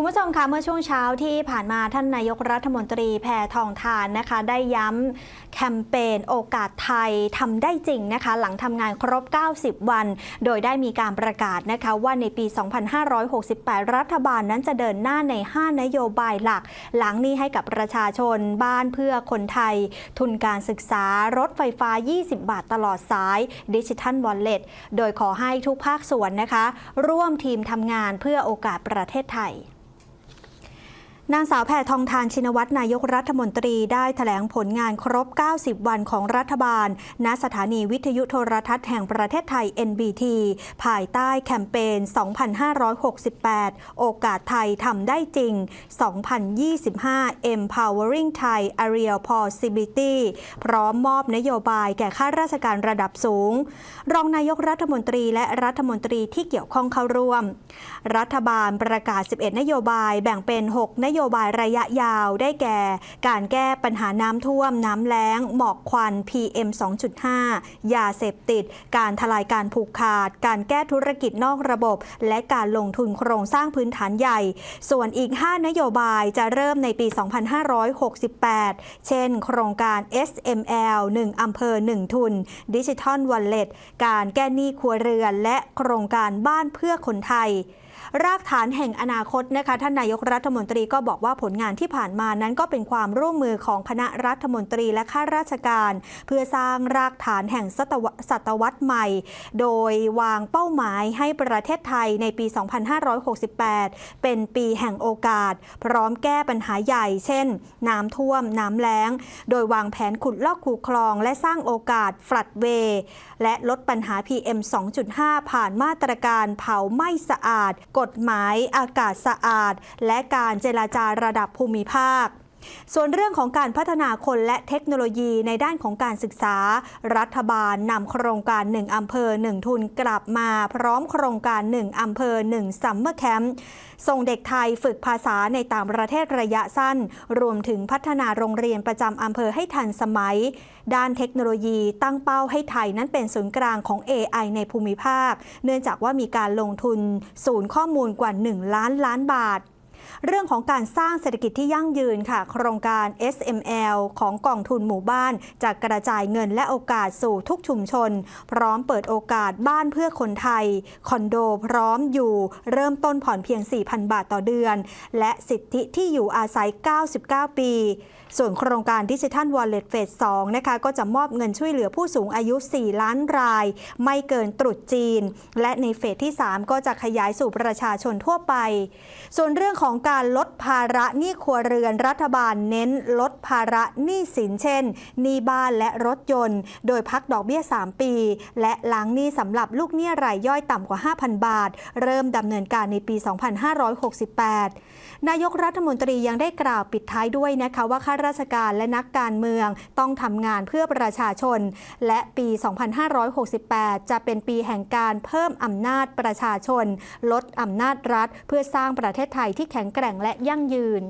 คุณผู้ชมคะเมื่อช่วงเช้าที่ผ่านมาท่านนายกรัฐมนตรีแพทองทานนะคะ ได้ย้ำแคมเปญโอกาสไทยทำได้จริงนะคะ หลังทำงานครบ 90 วัน โดยได้มีการประกาศนะคะว่าในปี 2568 รัฐบาลนั้นจะเดินหน้าใน 5 นโยบายหลัก หลังนี้ให้กับประชาชนบ้านเพื่อคนไทย ทุนการศึกษารถไฟฟ้า 20 บาทตลอดสายดิจิทัลวอลเล็ตโดยขอให้ทุกภาคส่วนนะคะ ร่วมทีมทำงานเพื่อโอกาสประเทศไทย นางสาวแพทองทานชินวัตรนายกรัฐมนตรีได้ถแถลงผลงานครบ 90 วันของรัฐบาล ณ สถานีวิทยุโทรทัศน์แห่งประเทศไทย NBT ภายใต้แคมเปญ 2568 โอกาสไทยทำได้จริง 2025 Empowering Thai Aerial Possibility พร้อมมอบนโยบายแก่ข้าราชการระดับสูง รองนายกรัฐมนตรีและรัฐมนตรีที่เกี่ยวข้องเข้าร่วม รัฐบาลประกาศ 11 นโยบายแบ่งเป็น 6 นโยโยบายระยะยาวได้แก่ การแก้ปัญหาน้ำท่วม น้ำแล้ง หมอกควัน PM 2.5 ยาเสพติด การทลายการผูกขาด การแก้ธุรกิจนอกระบบ และการลงทุนโครงสร้างพื้นฐานใหญ่ ส่วนอีก 5 นโยบายจะเริ่มในปี 2568 เช่น โครงการ SML 1อำเภอ 1 ทุน ดิจิทัลวอลเล็ตการแก้หนี้ครัวเรือน และโครงการบ้านเพื่อคนไทย รากฐานแห่งอนาคตนะคะท่านนายกรัฐมนตรีก็บอกว่าผลงานที่ผ่านมานั้นก็เป็นความร่วมมือของคณะรัฐมนตรีและข้าราชการ เพื่อสร้างรากฐานแห่งศตวศตวรรษใหม่ โดยวางเป้าหมายให้ประเทศไทยในปี 2568 เป็นปีแห่งโอกาส พร้อมแก้ปัญหาใหญ่ เช่น น้ำท่วม น้ำแล้ง โดยวางแผนขุดลอกคูคลอง และสร้างโอกาสฟลัดเว และลดปัญหา PM 2.5 ผ่านมาตรการเผาไม่สะอาดกฎหมายอากาศสะอาด และการเจราจาระดับภูมิภาค ส่วนเรื่องของการพัฒนาคนและเทคโนโลยีในด้านของการศึกษา รัฐบาลนำโครงการ 1อำเภอ 1 ทุนกลับมาพร้อมโครงการ 1อำเภอ 1 ซัมเมอร์แคมป์ส่งเด็กไทยฝึกภาษาในต่างประเทศระยะสั้น รวมถึงพัฒนาโรงเรียนประจำอำเภอให้ทันสมัย ด้านเทคโนโลยีตั้งเป้าให้ไทยนั้นเป็นศูนย์กลางของ AI ในภูมิภาค เนื่องจากว่ามีการลงทุนศูนย์ข้อมูลกว่า 1 ล้านล้านบาท เรื่องของการสร้างเศรษฐกิจที่ยั่งยืนค่ะ โครงการ SML ของกองทุนหมู่บ้าน จะกระจายเงินและโอกาสสู่ทุกชุมชน พร้อมเปิดโอกาสบ้านเพื่อคนไทย คอนโดพร้อมอยู่ เริ่มต้นผ่อนเพียง 4,000 บาทต่อเดือน และสิทธิที่อยู่อาศัย 99 ปี ส่วนโครงการดิจิทัลวอลเล็ตเฟส2นะคะก็จะมอบเงินช่วยเหลือผู้สูงอายุ 4 ล้านราย ไม่เกินตรุษจีน และในเฟสที่ 3 ก็จะขยายสู่ประชาชนทั่วไป ส่วนเรื่องของของการลดภาระหนี้ครัวเรือนรัฐบาลเน้นลดภาระหนี้สินเช่นหนี้บ้านและรถยนต์ โดยพักดอกเบี้ย 3 ปี และล้างหนี้สำหรับลูกหนี้รายย่อยต่ำกว่า 5,000 บาท เริ่มดำเนินการในปี 2568 นายกรัฐมนตรียังได้กล่าวปิดท้ายด้วยนะคะว่าข้าราชการและนักการเมืองต้องทำงานเพื่อประชาชน และปี 2568 จะเป็นปีแห่งการเพิ่มอำนาจประชาชน ลดอำนาจรัฐ เพื่อสร้างประเทศไทยที่แข็งแกร่งและยั่งยืน